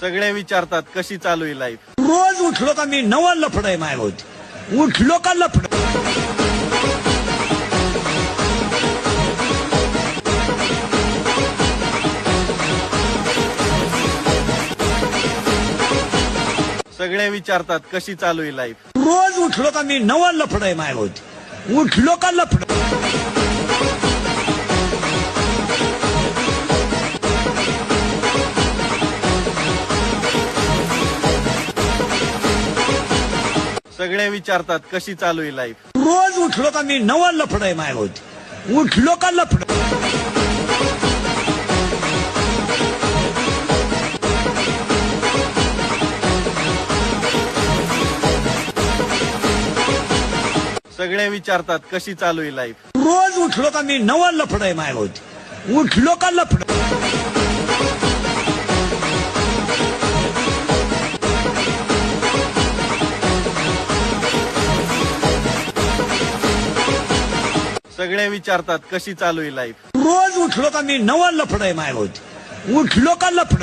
सगळे विचारतात कशी चालू आहे लाईफ रोज उठलो का मी नवा लफड आहे मायाभोवती उठलो का लफड? सगळे विचारतात कशी चालू आहे लाईफ रोज उठलो का मी नवा लफड आहे मायाभोवती उठलो का लफड? सगळे विचारतात कशी चालू आहे लाईफ रोज उठलो का मी? नवा लफड आहे मायाभोवती उठलो का लफड? सगळे विचारतात कशी चालू आहे लाईफ रोज उठलो का मी? नवा लफड आहे मायाभोवती उठलो का लफड? सगळे विचारतात कशी चालू आहे लाईफ रोज उठलो का मी नवा लफड आहे मायाभोवती उठलो का लफड?